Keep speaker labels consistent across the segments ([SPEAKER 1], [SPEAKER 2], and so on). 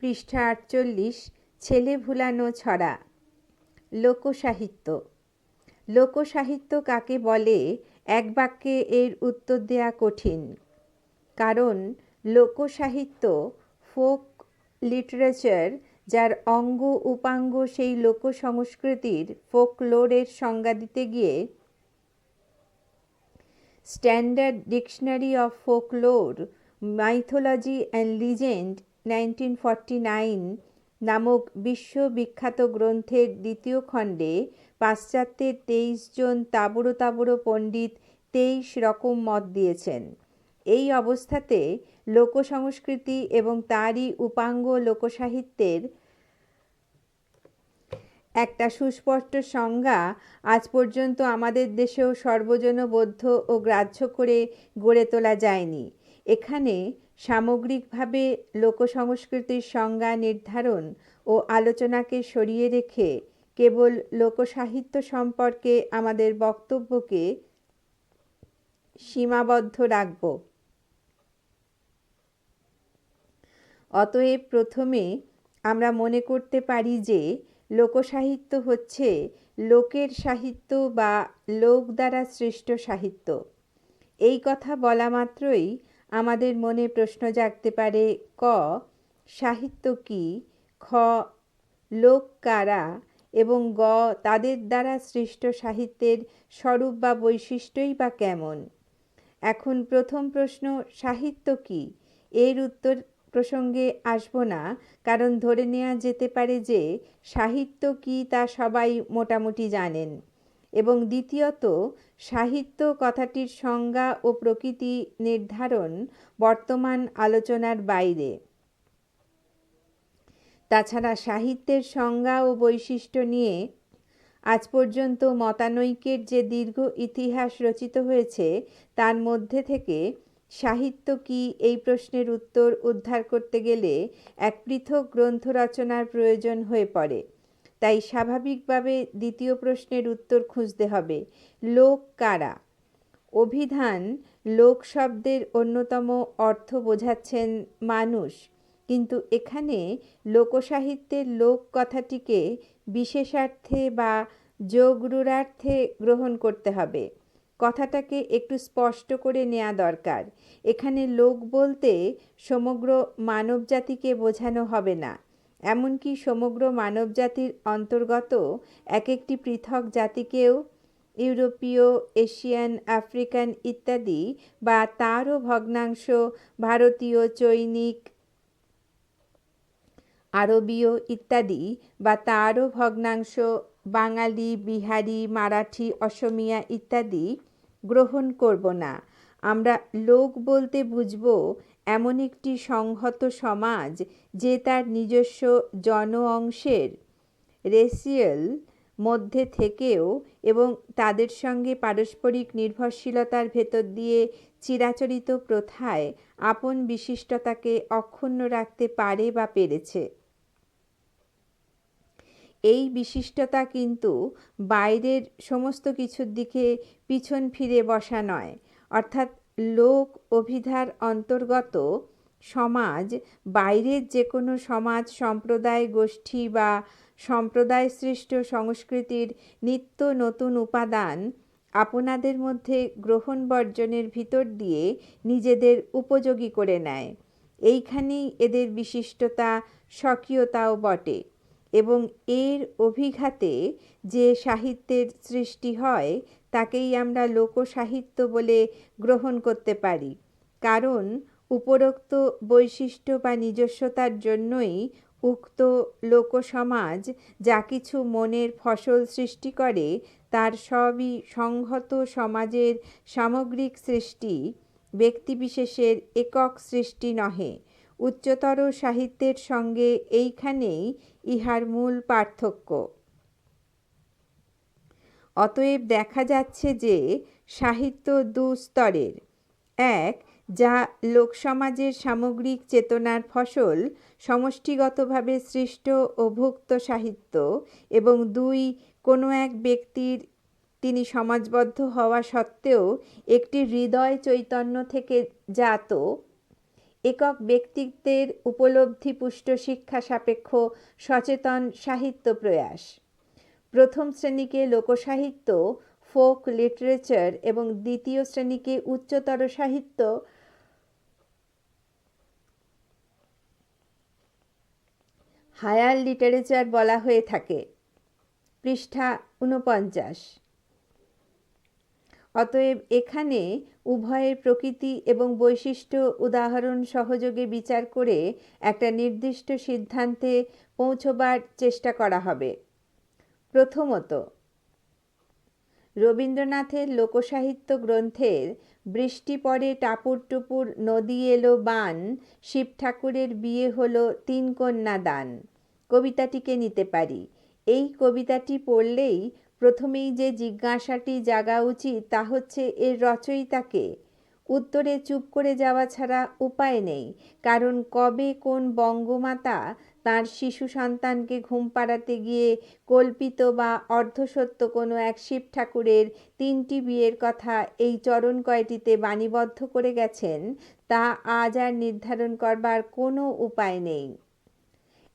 [SPEAKER 1] পৃষ্ঠা আটচল্লিশ, ছেলে ভুলানো ছড়া। লোকসাহিত্য। লোকসাহিত্য কাকে বলে? এক বাক্যে এর উত্তর দেয়া কঠিন। কারণ লোকসাহিত্য ফোক লিটারেচার, যার অঙ্গ উপাঙ্গ সেই লোক সংস্কৃতির ফোকলোরের সংজ্ঞা দিতে গিয়ে standard dictionary of folklore, mythology and legend nineteen nine নামক বিশ্ববিখ্যাত গ্রন্থের দ্বিতীয় খণ্ডে পাশ্চাত্যের তেইশ জন তাবড়ো তাবড়ো পণ্ডিত তেইশ রকম মত দিয়েছেন। এই অবস্থাতে লোকসংস্কৃতি এবং তারই উপাঙ্গ লোকসাহিত্যের একটা সুস্পষ্ট সংজ্ঞা আজ পর্যন্ত আমাদের দেশেও সর্বজনবোধ্য ও গ্রাহ্য করে গড়ে তোলা যায়নি। এখানে সামগ্রিকভাবে লোকসংস্কৃতির সংজ্ঞা নির্ধারণ ও আলোচনাকে সরিয়ে রেখে কেবল লোকসাহিত্য সম্পর্কে আমাদের বক্তব্যকে সীমাবদ্ধ রাখব। অতএব প্রথমে আমরা মনে করতে পারি যে লোকসাহিত্য হচ্ছে লোকের সাহিত্য বা লোক দ্বারা সৃষ্ট সাহিত্য। এই কথা বলা মাত্রই আমাদের মনে প্রশ্ন জাগতে পারে, ক, সাহিত্য কি? খ, লোক কারা? এবং গ, তাদের দ্বারা সৃষ্ট সাহিত্যের স্বরূপ বা বৈশিষ্ট্যই বা কেমন? এখন প্রথম প্রশ্ন, সাহিত্য কি? এর উত্তর প্রসঙ্গে আসব না, কারণ ধরে নেওয়া যেতে পারে যে সাহিত্য কি তা সবাই মোটামুটি জানেন। এবং দ্বিতীয়ত, সাহিত্য কথাটির সংজ্ঞা ও প্রকৃতি নির্ধারণ বর্তমান আলোচনার বাইরে। তাছাড়া সাহিত্যের সংজ্ঞা ও বৈশিষ্ট্য নিয়ে আজ পর্যন্ত মতানৈক্যের যে দীর্ঘ ইতিহাস রচিত হয়েছে, তার মধ্যে থেকে সাহিত্য কি এই প্রশ্নের উত্তর উদ্ধার করতে গেলে এক পৃথক গ্রন্থ রচনার প্রয়োজন হয়ে পড়ে। তাই স্বাভাবিকভাবে দ্বিতীয় প্রশ্নের উত্তর খুঁজতে হবে। লোক কারা? অভিধান লোক শব্দের অন্যতম অর্থ বোঝাচ্ছেন মানুষ। কিন্তু এখানে লোকসাহিত্যের লোক কথাটিকে বিশেষার্থে বা যোগরূঢ়ার্থে গ্রহণ করতে হবে। কথাটাকে একটু স্পষ্ট করে নেওয়া দরকার। এখানে লোক বলতে সমগ্র মানবজাতিকে বোঝানো হবে না। এমনকি সমগ্র মানবজাতির অন্তর্গত এক একটি পৃথক জাতিকেও ইউরোপীয়, এশিয়ান, আফ্রিকান ইত্যাদি বা তারও ভগ্নাংশ ভারতীয়, চৈনিক, আরবীয় ইত্যাদি বা তারও ভগ্নাংশ বাঙালি, বিহারি, মারাঠি, অসমিয়া ইত্যাদি গ্রহণ করব না। আমরা লোক বলতে বুঝব এমন একটি সংহত সমাজ যে তার নিজস্ব জন অংশের রেসিয়াল মধ্যে থেকেও এবং তাদের সঙ্গে পারস্পরিক নির্ভরশীলতার ভেতর দিয়ে চিরাচরিত প্রথায় আপন বিশিষ্টতাকে অক্ষুণ্ণ রাখতে পারে বা পেরেছে। এই বিশিষ্টতা কিন্তু বাইরের সমস্ত কিছুর দিকে পিছন ফিরে বসা নয়, অর্থাৎ লোক অভিধার অন্তর্গত সমাজ, বাইরের যে কোনো সমাজ, সম্প্রদায় গোষ্ঠী বা সম্প্রদায় সৃষ্ট সংস্কৃতির নিত্য নতুন উপাদান আপনাদের মধ্যে গ্রহণ বর্জনের ভিতর দিয়ে নিজেদের উপযোগী করে নেয়। এইখানেই এদের বিশিষ্টতা, স্বকীয়তাও বটে এবং এর অভিঘাতে যে সাহিত্যের সৃষ্টি হয় তাকেই আমরা লোকসাহিত্য বলে গ্রহণ করতে পারি। কারণ, উপরোক্ত বৈশিষ্ট্য বা নিজস্বতার জন্যই উক্ত লোকসমাজ যা কিছু মনের ফসল সৃষ্টি করে, তার সবই সংহত সমাজের সামগ্রিক সৃষ্টি, ব্যক্তিবিশেষের একক সৃষ্টি নহে। উচ্চতর সাহিত্যের সঙ্গে এইখানেই ইহার মূল পার্থক্য। অতএব দেখা যাচ্ছে যে সাহিত্য দু স্তরের। এক, যা লোকসমাজের সামগ্রিক চেতনার ফসল, সমষ্টিগতভাবে সৃষ্ট ও ভুক্ত সাহিত্য, এবং দুই, কোনো এক ব্যক্তির, তিনি সমাজবদ্ধ হওয়া সত্ত্বেও একটি হৃদয় চৈতন্য থেকে জাত। একক ব্যক্তিত্বের উপলব্ধি পুষ্ট শিক্ষা সাপেক্ষ সচেতন সাহিত্য প্রয়াস। প্রথম শ্রেণীকে লোকসাহিত্য, ফোক লিটারেচার এবং দ্বিতীয় শ্রেণীকে উচ্চতর সাহিত্য হায়ার লিটারেচার বলা হয়ে থাকে। পৃষ্ঠা উনপঞ্চাশ অতএব এখানে উভয়ের প্রকৃতি এবং বৈশিষ্ট্য উদাহরণ সহযোগে বিচার করে একটা নির্দিষ্ট সিদ্ধান্তে পৌঁছবার চেষ্টা করা হবে। প্রথমত, রবীন্দ্রনাথের লোকসাহিত্য গ্রন্থের বৃষ্টি পড়ে টাপুর টুপুর নদী এলো বান, শিব ঠাকুরের বিয়ে হলো তিন কন্যা দান। কবিতাটিকে নিতে পারি। এই কবিতাটি পড়লেই প্রথমেই যে জিজ্ঞাসাটি জাগা উচিত তা হচ্ছে, এর রচয়িতাকে? উত্তরে চুপ করে যাওয়া ছাড়া উপায় নেই। কারণ কবে কোন বঙ্গমাতা তার শিশু সন্তানকে ঘুম পাড়াতে গিয়ে কল্পিত বা অর্ধসত্য কোনো এক শিব ঠাকুরের তিনটি বিয়ের কথা এই চরণ কয়টিতে বাণীবদ্ধ করে গেছেন, তা আজ আর নির্ধারণ করবার কোনো উপায় নেই।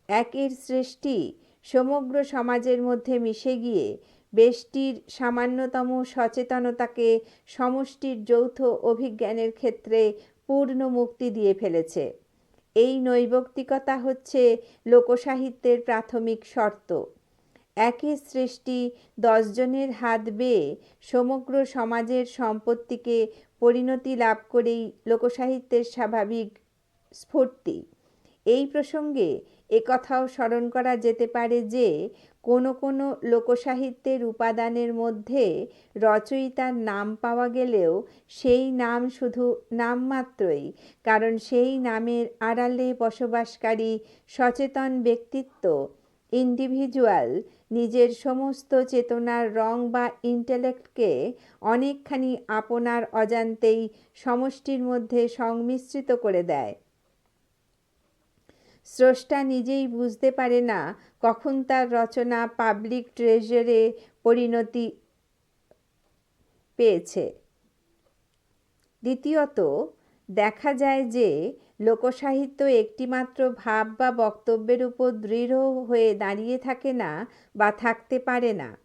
[SPEAKER 1] একের সৃষ্টি সমগ্র সমাজের মধ্যে মিশে গিয়ে বেষ্টির সামান্যতম সচেতনতাকে সমষ্টির যৌথ অভিজ্ঞানের ক্ষেত্রে পূর্ণ মুক্তি দিয়ে ফেলেছে। এই নৈবক্তিকতা হচ্ছে লোকসাহিত্যের প্রাথমিক শর্ত। একই সৃষ্টি দশজনের হাত বেয়ে সমগ্র সমাজের সম্পত্তিকে পরিণতি লাভ করেই লোকসাহিত্যের স্বাভাবিক স্ফূর্তি। এই প্রসঙ্গে একথাও স্মরণ করা যেতে পারে যে, কোনো কোনো লোকসাহিত্যের উপাদানের মধ্যে রচয়িতার নাম পাওয়া গেলেও সেই নাম শুধু নামমাত্রই কারণ সেই নামের আড়ালে বসবাসকারী সচেতন ব্যক্তিত্ব ইন্ডিভিজুয়াল নিজের সমস্ত চেতনার রং বা ইন্টেলেক্টকে অনেকখানি আপনার অজান্তেই সমষ্টির মধ্যে সংমিশ্রিত করে দেয়। স্রষ্টা নিজেই বুঝতে পারে না কখন তার রচনা পাবলিক ট্রেজারে পরিণতি পেয়েছে। দ্বিতীয়ত, দেখা যায় যে লোকসাহিত্য একটিমাত্র ভাব বা বক্তব্যের উপর দৃঢ় হয়ে দাঁড়িয়ে থাকে না বা থাকতে পারে না।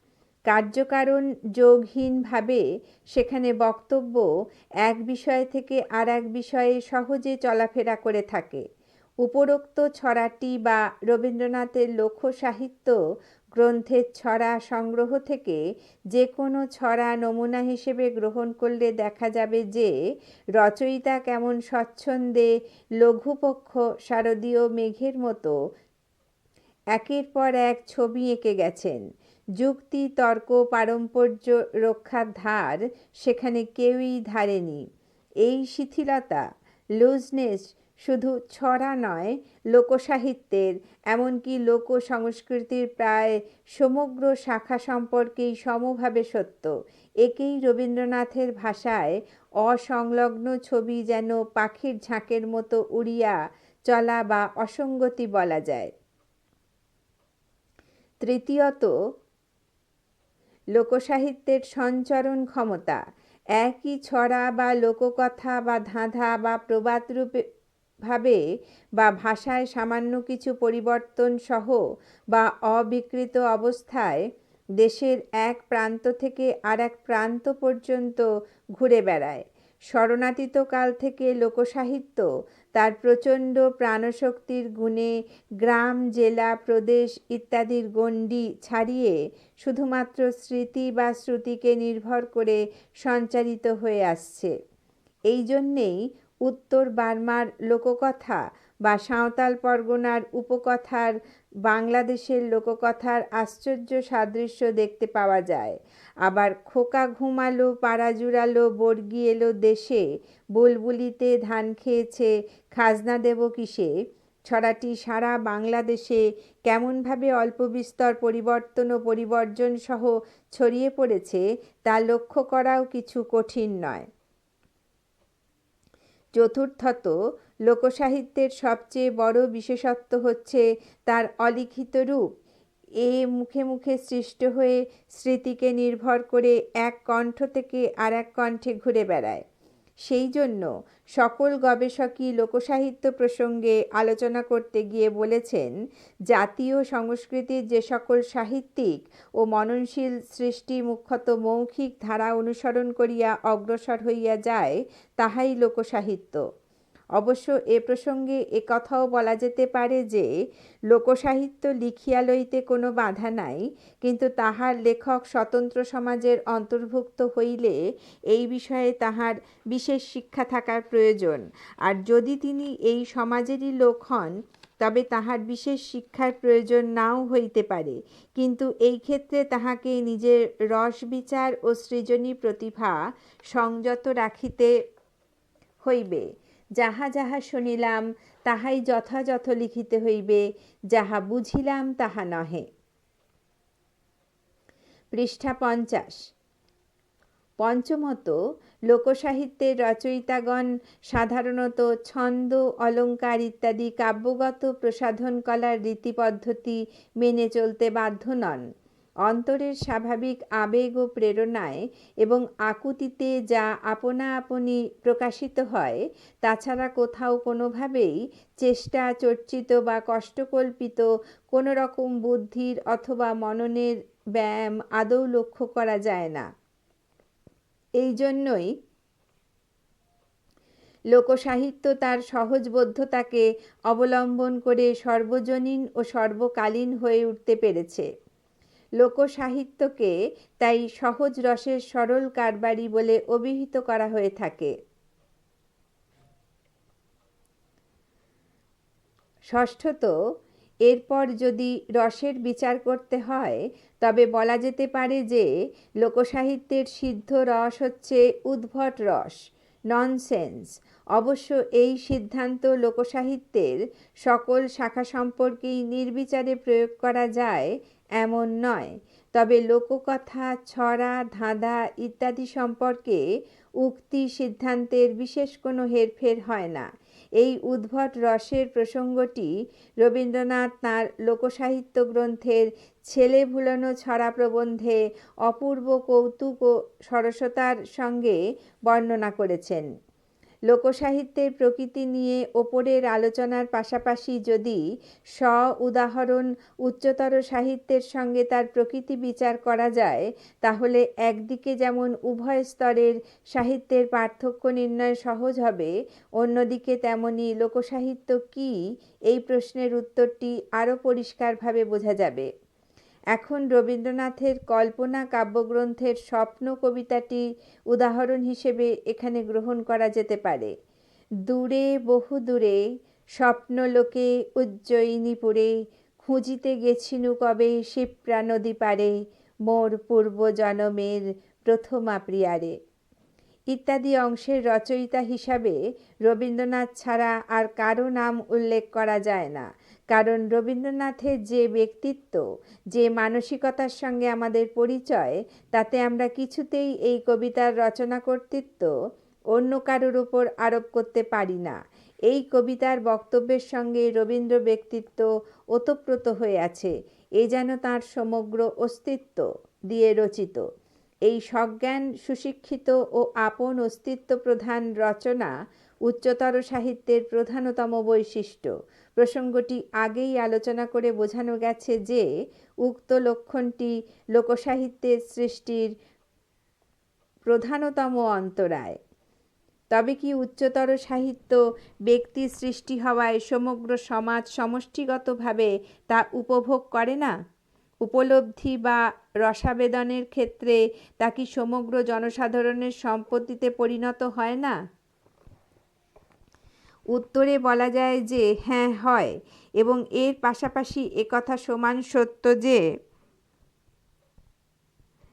[SPEAKER 1] কার্যকারণ যোগহীনভাবে সেখানে বক্তব্য এক বিষয় থেকে আর এক বিষয়ে সহজে চলাফেরা করে থাকে। উপরোক্ত ছড়াটি বা রবীন্দ্রনাথের লক্ষ্য সাহিত্য গ্রন্থের ছড়া সংগ্রহ থেকে যে কোনো ছড়া নমুনা হিসেবে গ্রহণ করলে দেখা যাবে যে রচয়িতা কেমন স্বচ্ছন্দে, লঘুপক্ষ, শারদীয় মেঘের মতো একের পর এক ছবি এঁকে গেছেন। যুক্তি, তর্ক, পারম্পর্য রক্ষার ধার সেখানে কেউই ধারেনি। এই শিথিলতা লুজনেস শুধু ছড়া নয়, লোকসাহিত্যের, এমনকি লোক সংস্কৃতির প্রায় সমগ্র শাখা সম্পর্কেই সমভাবে সত্য। একেই রবীন্দ্রনাথের ভাষায় অসংলগ্ন ছবি যেন পাখির ঝাঁকের মতো উড়িয়া চলা বা অসঙ্গতি বলা যায়। তৃতীয়ত, লোকসাহিত্যের সঞ্চরণ ক্ষমতা। একই ছড়া বা লোককথা বা ধাঁধা বা প্রবাদ রূপে ভাবে বা ভাষায় সামান্য কিছু পরিবর্তন সহ বা অবিকৃত অবস্থায় দেশের এক প্রান্ত থেকে আর এক প্রান্ত পর্যন্ত ঘুরে বেড়ায়। শরণাতীত কাল থেকে লোকসাহিত্য তার প্রচণ্ড প্রাণশক্তির গুণে গ্রাম, জেলা, প্রদেশ ইত্যাদির গণ্ডি ছাড়িয়ে শুধুমাত্র স্মৃতি বা শ্রুতিকে নির্ভর করে সঞ্চারিত হয়ে আসছে। এই জন্যেই উত্তর বার্মার লোককথা বা সাঁওতাল পরগনার উপকথার বাংলাদেশের লোককথার আশ্চর্য সাদৃশ্য দেখতে পাওয়া যায়। আবার খোকা ঘুমালো, পাড়া জুড়ালো, বর্গি এলো দেশে, বুলবুলিতে ধান খেয়েছে, খাজনা দেব কিসে? ছড়াটি সারা বাংলাদেশে কেমনভাবে অল্প বিস্তর পরিবর্তন ও পরিবর্জন সহ ছড়িয়ে পড়েছে তা লক্ষ্য করাও কিছু কঠিন নয়। চতুর্থত লোকসাহিত্যের সবচেয়ে বড় বিশেষত্ব হচ্ছে তার অলিখিত রূপ। এ মুখে মুখে সৃষ্ট হয়ে স্মৃতিকে নির্ভর করে এক কণ্ঠ থেকে আর এক কণ্ঠে ঘুরে বেড়ায়। সেই জন্য সকল গবেষকই লোকসাহিত্য প্রসঙ্গে আলোচনা করতে গিয়ে বলেছেন, জাতীয় সংস্কৃতির যে সকল সাহিত্যিক ও মননশীল সৃষ্টি মুখ্যত মৌখিক ধারা অনুসরণ করিয়া অগ্রসর হইয়া যায়, তাহাই লোকসাহিত্য। অবশ্য এ প্রসঙ্গে একথাও বলা যেতে পারে যে, লোকসাহিত্য লিখিয়া লইতে কোনো বাধা নাই, কিন্তু তাহার লেখক স্বতন্ত্র সমাজের অন্তর্ভুক্ত হইলে এই বিষয়ে তাহার বিশেষ শিক্ষা থাকার প্রয়োজন। আর যদি তিনি এই সমাজেরই লোক হন, তবে তাহার বিশেষ শিক্ষার প্রয়োজন নাও হইতে পারে। কিন্তু এই ক্ষেত্রে তাহাকে নিজের রস বিচার ও সৃজনী প্রতিভা সংযত রাখিতে হইবে। যাহা যাহা শুনিলাম, তাহাই যথাযথ লিখিতে হইবে, যাহা বুঝিলাম, তাহা নহে। পৃষ্ঠা পঞ্চাশ। পঞ্চমত, লোকসাহিত্যের রচয়িতাগণ সাধারণত ছন্দ অলঙ্কার ইত্যাদি কাব্যগত প্রসাধন কলার রীতিপদ্ধতি মেনে চলতে বাধ্য নন। অন্তরের স্বাভাবিক আবেগ ও প্রেরণায় এবং আকুতিতে যা আপনা আপনি প্রকাশিত হয়, তাছাড়া কোথাও কোনোভাবেই চেষ্টা, চর্চিত বা কষ্টকল্পিত কোনো রকম বুদ্ধির অথবা মননের ব্যায়াম আদৌ লক্ষ্য করা যায় না। এই জন্যই লোকসাহিত্য তার সহজবোধ্যতাকে অবলম্বন করে সর্বজনীন ও সর্বকালীন হয়ে উঠতে পেরেছে। লোকসাহিত্যকে তাই সহজ রসের সরল কারবারি বলে অভিহিত করা হয়ে থাকে। ষষ্ঠত, এরপর যদি রসের বিচার করতে হয়, তবে বলা যেতে পারে যে লোকসাহিত্যের সিদ্ধ রস হচ্ছে উদ্ভট রস ননসেন্স অবশ্য এই সিদ্ধান্ত লোকসাহিত্যের সকল শাখা সম্পর্কেই নির্বিচারে প্রয়োগ করা যায় এমন নয়। তবে লোককথা, ছড়া, ধাঁধা ইত্যাদি সম্পর্কে উক্তি সিদ্ধান্তের বিশেষ কোনো হেরফের হয় না। এই উদ্ভট রসের প্রসঙ্গটি রবীন্দ্রনাথ তাঁর লোকসাহিত্য গ্রন্থের ছেলে ভুলানো ছড়া প্রবন্ধে অপূর্ব কৌতুক ও সরসতার সঙ্গে বর্ণনা করেছেন। লোকসাহিত্যের প্রকৃতি নিয়ে ওপরের আলোচনার পাশাপাশি যদি স্ব উদাহরণ উচ্চতর সাহিত্যের সঙ্গে তার প্রকৃতি বিচার করা যায়, তাহলে একদিকে যেমন উভয় স্তরের সাহিত্যের পার্থক্য নির্ণয় সহজ হবে, অন্যদিকে তেমনি লোকসাহিত্য কী, এই প্রশ্নের উত্তরটি আরও পরিষ্কারভাবে বোঝা যাবে। এখন রবীন্দ্রনাথের কল্পনা কাব্যগ্রন্থের স্বপ্ন কবিতাটি উদাহরণ হিসেবে এখানে গ্রহণ করা যেতে পারে। দূরে, বহু দূরে, স্বপ্নলোকে উজ্জয়িনীপুরে খুঁজিতে গেছিনু কবে শিপ্রা নদী পারে, মোর পূর্ব জনমের প্রথমা প্রিয়ারে। ইত্যাদি অংশের রচয়িতা হিসাবে রবীন্দ্রনাথ ছাড়া আর কারও নাম উল্লেখ করা যায় না। কারণ রবীন্দ্রনাথের যে ব্যক্তিত্ব, যে মানসিকতার সঙ্গে আমাদের পরিচয়, তাতে আমরা কিছুতেই এই কবিতার রচনা কর্তৃত্ব অন্য কারোর উপর আরোপ করতে পারি না। এই কবিতার বক্তব্যের সঙ্গে রবীন্দ্র ব্যক্তিত্ব ওতপ্রোত হয়ে আছে, এ যেন তাঁর সমগ্র অস্তিত্ব দিয়ে রচিত। এই সজ্ঞান, সুশিক্ষিত ও আপন অস্তিত্ব প্রধান রচনা উচ্চতর সাহিত্যের প্রধানতম বৈশিষ্ট্য। প্রসঙ্গটি আগেই আলোচনা করে বোঝানো গেছে যে, উক্ত লক্ষণটি লোকসাহিত্যের সৃষ্টির প্রধানতম অন্তরায়। তবে কি উচ্চতর সাহিত্য ব্যক্তি সৃষ্টি হওয়ায় সমগ্র সমাজ সমষ্টিগতভাবে তা উপভোগ করে না? উপলব্ধি বা রসাবেদনের ক্ষেত্রে তা কি সমগ্র জনসাধারণের সম্পত্তিতে পরিণত হয় না? উত্তরে বলা যায় যে হ্যাঁ হয়। এবং এর পাশাপাশি একথা সমান সত্য যে,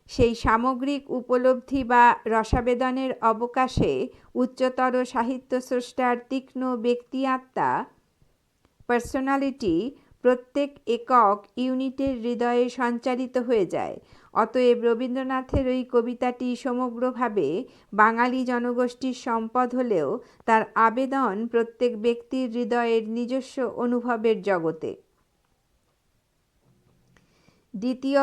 [SPEAKER 1] সেই সামগ্রিক উপলব্ধি বা রসাবেদনের অবকাশে উচ্চতর সাহিত্য স্রষ্টার তীক্ষ্ণ ব্যক্তি আত্মা পার্সোনালিটি প্রত্যেক একক ইউনিটের হৃদয়ে সঞ্চারিত হয়ে যায়। অতএব রবীন্দ্রনাথের ওই কবিতাটি সমগ্রভাবে বাঙালি জনগোষ্ঠীর সম্পদ হলেও তার আবেদন প্রত্যেক ব্যক্তির হৃদয়ের নিজস্ব অনুভবের জগতে। দ্বিতীয়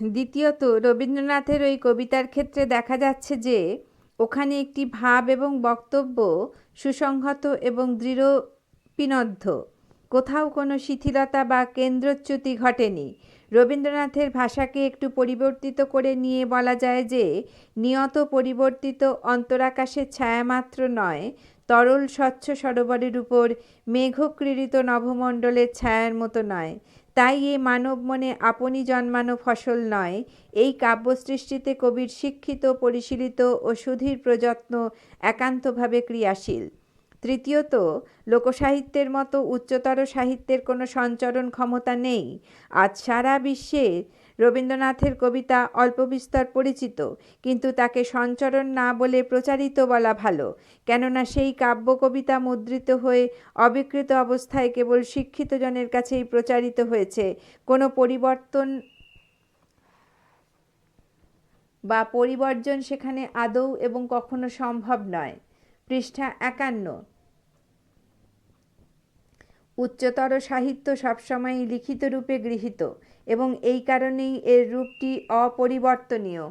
[SPEAKER 1] দ্বিতীয়ত রবীন্দ্রনাথের ওই কবিতার ক্ষেত্রে দেখা যাচ্ছে যে ওখানে একটি ভাব এবং বক্তব্য সুসংহত এবং দৃঢ় পিনদ্ধ কোথাও কোনো শিথিলতা বা কেন্দ্রচ্যুতি ঘটেনি। রবীন্দ্রনাথের ভাষাকে একটু পরিবর্তিত করে নিয়ে বলা যায় যে, নিয়ত পরিবর্তিত অন্তরাকাশের ছায়ামাত্র নয়, তরল স্বচ্ছ সরোবরের উপর মেঘক্রীড়িত নভমণ্ডলের ছায়ার মতো নয়। তাই এ মানব মনে আপনি জন্মানো ফসল নয়। এই কাব্যসৃষ্টিতে কবির শিক্ষিত, পরিশীলিত ও সুধীর প্রযত্ন একান্তভাবে ক্রিয়াশীল। তৃতীয়ত, লোকসাহিত্যের মতো উচ্চতর সাহিত্যের কোনো সঞ্চরণ ক্ষমতা নেই। আজ সারা বিশ্বে রবীন্দ্রনাথের কবিতা অল্প বিস্তর পরিচিত, কিন্তু তাকে সঞ্চরণ না বলে প্রচারিত বলা ভালো, কেননা সেই কাব্য কবিতা মুদ্রিত হয়ে অবিকৃত অবস্থায় কেবল শিক্ষিত জনের কাছেই প্রচারিত হয়েছে। কোনো পরিবর্তন বা পরিবর্জন সেখানে আদৌ এবং কখনো সম্ভব নয়। পৃষ্ঠা একান্ন। উচ্চতর সাহিত্য সবসময়ই লিখিত রূপে গৃহীত। এবং এই কারণেই এর রূপটি অপরিবর্তনীয়।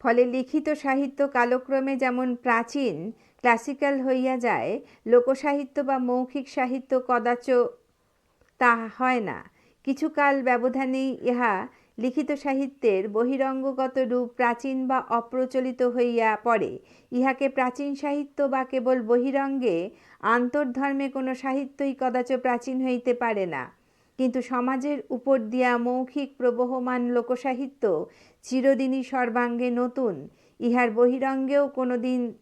[SPEAKER 1] ফলে লিখিত সাহিত্য কালক্রমে যেমন প্রাচীন, ক্লাসিক্যাল হইয়া যায়, লোকসাহিত্য বা মৌখিক সাহিত্য কদাচ তা হয় না। কিছুকাল ব্যবধানেই ইহা লিখিত সাহিত্যের বহিরঙ্গগত রূপ প্রাচীন বা অপ্রচলিত হইয়া পড়ে। ইহাকে প্রাচীন সাহিত্য বা কেবল বহিরঙ্গে, আন্তর্ধর্মে কোনো সাহিত্যই কদাচ প্রাচীন হইতে পারে না। কিন্তু সমাজের উপর দিয়া মৌখিক প্রবহমান লোকসাহিত্য চিরদিনই সর্বাঙ্গে নতুন। ইহার বহিরঙ্গেও কোনো দিন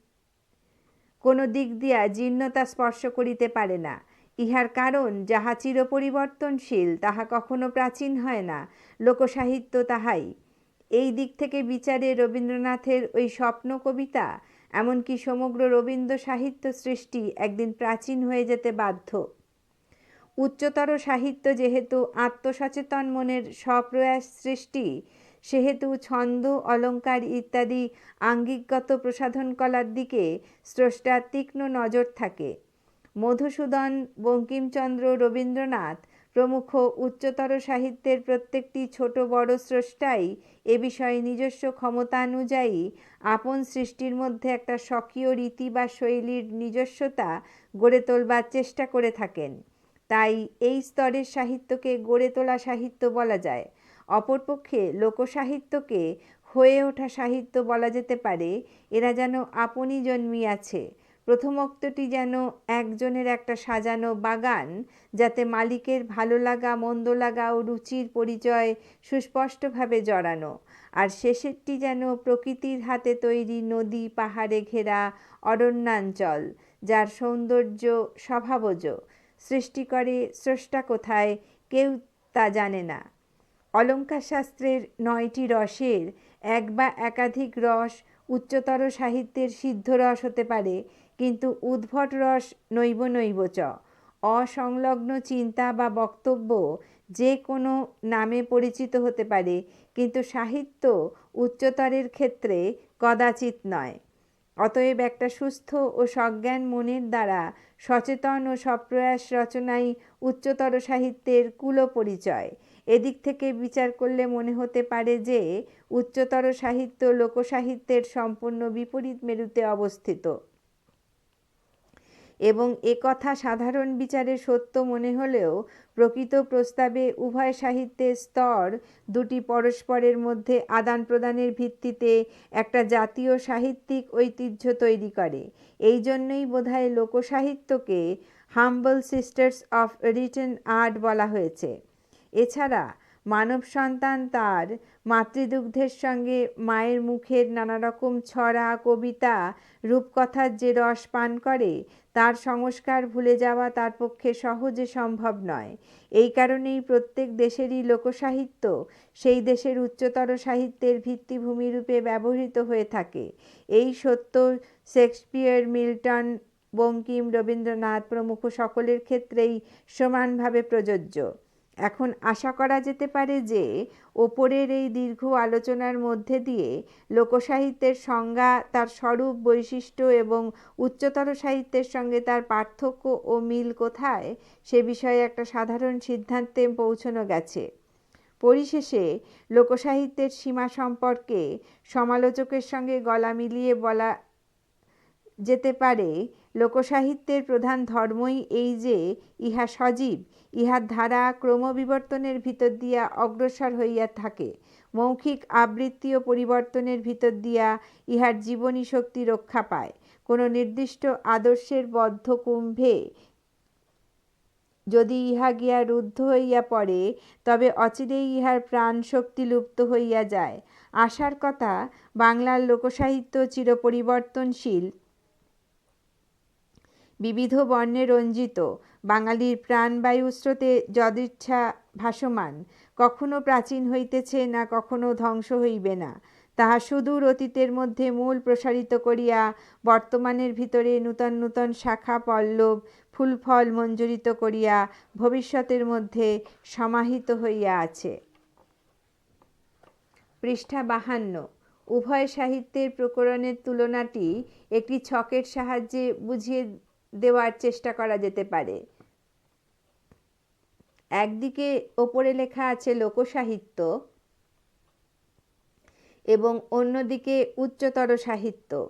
[SPEAKER 1] কোনো দিক দিয়া জীর্ণতা স্পর্শ করিতে পারে না। ইহার কারণ, যাহা চিরপরিবর্তনশীল, তাহা কখনো প্রাচীন হয় না। লোকসাহিত্য তাহাই। এই দিক থেকে বিচারে রবীন্দ্রনাথের ওই স্বপ্ন কবিতা, এমনকি সমগ্র রবীন্দ্র সাহিত্য সৃষ্টি একদিন প্রাচীন হয়ে যেতে বাধ্য। উচ্চতর সাহিত্য যেহেতু আত্মসচেতন মনের স্বপ্রয়াস সৃষ্টি, সেহেতু ছন্দ, অলঙ্কার ইত্যাদি আঙ্গিকগত প্রসাধন কলার দিকে স্রষ্টার তীক্ষ্ণ নজর থাকে। মধুসূদন, বঙ্কিমচন্দ্র, রবীন্দ্রনাথ প্রমুখ উচ্চতর সাহিত্যের প্রত্যেকটি ছোট বড় স্রষ্টাই এ বিষয়ে নিজস্ব ক্ষমতানুযায়ী আপন সৃষ্টির মধ্যে একটা স্বকীয় রীতি বা শৈলীর নিজস্বতা গড়ে তোলবার চেষ্টা করে থাকেন। তাই এই স্তরের সাহিত্যকে গড়ে তোলা সাহিত্য বলা যায়। অপরপক্ষে লোকসাহিত্যকে হয়ে ওঠা সাহিত্য বলা যেতে পারে, এরা যেন আপনি জন্মিয়াছে প্রথমোক্তটি যেন একজনের একটা সাজানো বাগান, যাতে মালিকের ভালো লাগা, মন্দ লাগা ও রুচির পরিচয় সুস্পষ্টভাবে জড়ানো। আর শেষেরটি যেন প্রকৃতির হাতে তৈরি নদী, পাহাড়ে ঘেরা অরণ্যাঞ্চল, যার সৌন্দর্য স্বভাবজ। সৃষ্টি করে স্রষ্টা কোথায় কেউ তা জানে না। অলঙ্কার শাস্ত্রের নয়টি রসের এক বা একাধিক রস উচ্চতর সাহিত্যের সিদ্ধ রস হতে পারে, কিন্তু উদ্ভট রস নৈব নৈব চ অসংলগ্ন চিন্তা বা বক্তব্য যে কোনো নামে পরিচিত হতে পারে, কিন্তু সাহিত্য উচ্চতরের ক্ষেত্রে কদাচিৎ নয়। অতএব একটা সুস্থ ও সজ্ঞান মনের দ্বারা সচেতন ও সপ্রয়াস রচনাই উচ্চতর সাহিত্যের কুল পরিচয় এদিক থেকে বিচার করলে মনে হতে পারে যে, উচ্চতর সাহিত্য লোকসাহিত্যের সম্পূর্ণ বিপরীত মেরুতে অবস্থিত। এবং একথা সাধারণ বিচারে সত্য মনে হলেও প্রকৃত প্রস্তাবে উভয় সাহিত্যের স্তর দুটি পরস্পরের মধ্যে আদান প্রদানের ভিত্তিতে একটা জাতীয় সাহিত্যিক ঐতিহ্য তৈরি করে। এই জন্যই বোধহয় লোকসাহিত্যকে humble sisters of written art বলা হয়েছে। এছাড়া মানব সন্তান তার। মাতৃদুগ্ধের সঙ্গে মায়ের মুখের নানা রকম ছড়া কবিতা, রূপকথার যে রস পান করে, তার সংস্কার ভুলে যাওয়া তার পক্ষে সহজে সম্ভব নয়। এই কারণেই প্রত্যেক দেশেরই লোকসাহিত্য সেই দেশের উচ্চতর সাহিত্যের ভিত্তিভূমি রূপে ব্যবহৃত হয়ে থাকে। এই সত্য শেক্সপিয়ার, মিল্টন, বঙ্কিম, রবীন্দ্রনাথ প্রমুখ সকলের ক্ষেত্রেই সমানভাবে প্রযোজ্য। এখন আশা করা যেতে পারে যে ওপরের এই দীর্ঘ আলোচনার মধ্যে দিয়ে লোকসাহিত্যের সংজ্ঞা, তার স্বরূপ, বৈশিষ্ট্য এবং উচ্চতর সাহিত্যের সঙ্গে তার পার্থক্য ও মিল কোথায়, সে বিষয়ে একটা সাধারণ সিদ্ধান্তে পৌঁছানো গেছে। পরিশেষে, লোকসাহিত্যের সীমা সম্পর্কে সমালোচকের সঙ্গে গলা মিলিয়ে বলা যেতে পারে। লোকসাহিত্যের প্রধান ধর্মই এই যে, ইহা সজীব ইহার ধারা ক্রমবিবর্তনের ভিতর দিয়া অগ্রসর হইয়া থাকে। মৌখিক আবৃত্তি ও পরিবর্তনের ভিতর দিয়া ইহার জীবনী শক্তি রক্ষা পায়। কোনো নির্দিষ্ট আদর্শের বদ্ধ কুম্ভে যদি ইহা গিয়া রুদ্ধ হইয়া পড়ে, তবে অচিরেই ইহার প্রাণ শক্তি লুপ্ত হইয়া যায়। আশার কথা, বাংলার লোকসাহিত্য চিরপরিবর্তনশীল। বিবিধ বর্ণে রঞ্জিত। বাঙালির প্রাণবায়ু স্রোতে যদিচ্ছা ভাসমান, কখনো প্রাচীন হইতেছে না, কখনো ধ্বংস হইবে না। তাহা সুদূর অতীতের মধ্যে মূল প্রসারিত করিয়া বর্তমানের ভিতরে নূতন নূতন শাখা, পল্লব, ফুলফল মঞ্জুরিত করিয়া ভবিষ্যতের মধ্যে সমাহিত হইয়া আছে। পৃষ্ঠা বাহান্ন। উভয় সাহিত্যের প্রকরণের তুলনাটি একটি ছকের সাহায্যে বুঝিয়ে দেওয়ার চেষ্টা করা যেতে পারে। একদিকে ওপরে লেখা আছে লোকসাহিত্য এবং অন্যদিকে উচ্চতর সাহিত্য।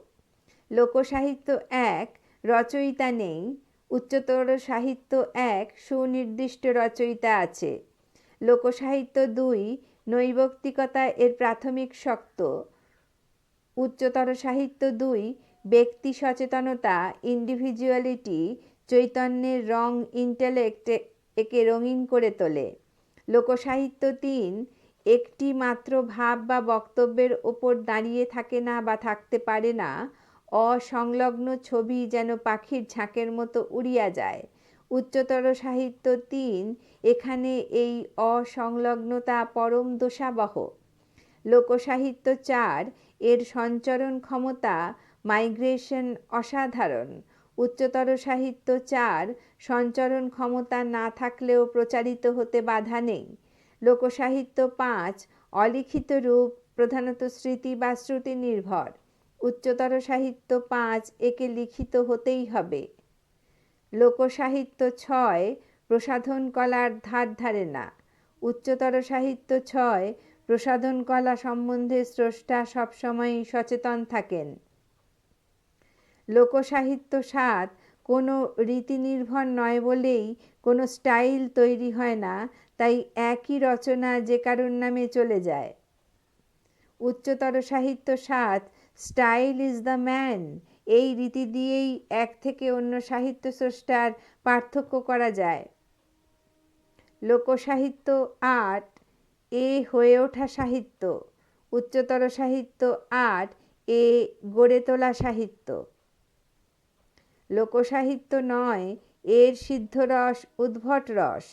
[SPEAKER 1] লোকসাহিত্য এক, রচয়িতা নেই। উচ্চতর সাহিত্য এক, সুনির্দিষ্ট রচয়িতা আছে। লোকসাহিত্য দুই, নৈবক্তিকতা এর প্রাথমিক শক্ত। উচ্চতর সাহিত্য দুই ব্যক্তি সচেতনতা ইন্ডিভিজুয়ালিটি চৈতন্যের রং ইন্টেলেক্ট একে রঙিন করে তোলে। লোকসাহিত্য তিন, একটি মাত্র ভাব বা বক্তব্যের ওপর দাঁড়িয়ে থাকে না বা থাকতে পারে না, অসংলগ্ন ছবি যেন পাখির ঝাঁকের মতো উড়িয়া যায়। উচ্চতর সাহিত্য তিন, এখানে এই অসংলগ্নতা পরম দোষাবহ। লোকসাহিত্য চার, এর সঞ্চরণ ক্ষমতা মাইগ্রেশন অসাধারণ। উচ্চতর সাহিত্য চার, সঞ্চরণ ক্ষমতা না থাকলেও প্রচারিত হতে বাধা নেই। লোকসাহিত্য পাঁচ, অলিখিত রূপ, প্রধানত স্মৃতি বা শ্রুতি নির্ভর। উচ্চতর সাহিত্য পাঁচ, একে লিখিত হতেই হবে। লোকসাহিত্য ছয়, প্রসাধন কলার ধার ধারে না। উচ্চতর সাহিত্য ছয়, প্রসাধন কলা সম্বন্ধে স্রষ্টা সবসময় সচেতন থাকেন। লোকসাহিত্য সাত কোনো রীতি নির্ভর নয় বলেই কোনো স্টাইল তৈরি হয় না, তাই একই রচনা যে কারোর নামে চলে যায়। উচ্চতর সাহিত্য সাত স্টাইল ইজ দ্য ম্যান, এই রীতি দিয়েই এক থেকে অন্য সাহিত্য স্রষ্টার পার্থক্য করা যায়। লোকসাহিত্য আট এ হয়ে ওঠা সাহিত্য। উচ্চতর সাহিত্য আট এ গড়ে তোলা সাহিত্য। লোকসাহিত্য নয়, এর সিদ্ধরস, উদ্ভট রস।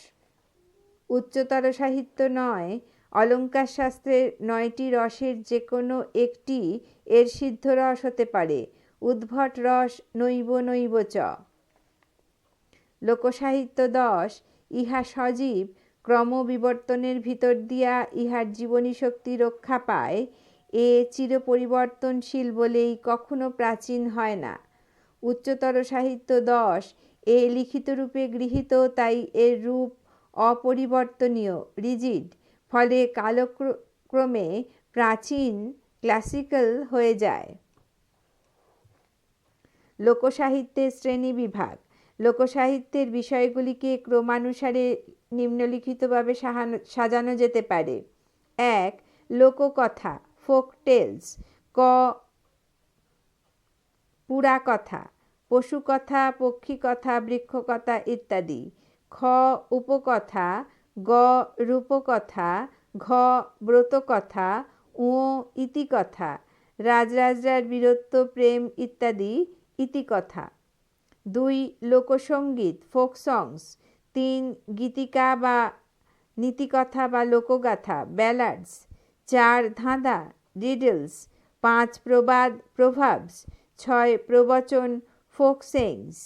[SPEAKER 1] উচ্চতর সাহিত্য নয় অলঙ্কার শাস্ত্রের নয়টি রসের যে কোনো একটি এর সিদ্ধ রস হতে পারে। উদ্ভট রস নৈব নৈব চ। লোকসাহিত্য দশ, ইহা সজীব, ক্রমবিবর্তনের ভিতর দিয়া ইহার জীবনী শক্তি রক্ষা পায়। এ চিরপরিবর্তনশীল বলেই কখনো প্রাচীন হয় না। উচ্চতর সাহিত্য দশ। এ লিখিত রূপে গৃহীত, তাই এর রূপ অপরিবর্তনীয়, রিজিড, ফলে কালক্রমে প্রাচীন, ক্লাসিক্যাল হয়ে যায়। লোকসাহিত্যের শ্রেণি বিভাগ। লোকসাহিত্যের বিষয়গুলিকে ক্রমানুসারে নিম্নলিখিতভাবে সাজানো যেতে পারে। এক, লোককথা ফোক টেলস ক পুরা কথা পশু পক্ষী কথা বৃক্ষকথা ইত্যাদি। খ, উপকথা, গ, রূপকথা, ঘ, ব্রতকথা ও ইতিকথা, রাজরাজরার বীরত্ব, প্রেম ইত্যাদি ইতিকথা। দুই লোকসঙ্গীত ফোক সংস। তিন, গীতিকা বা নীতিকথা বা লোকগাথা ব্যালাডস চার, ধাঁধা, রিডলস। পাঁচ, প্রবাদ, প্রভাবস। ছয়, প্রবচন ফোক সেইংস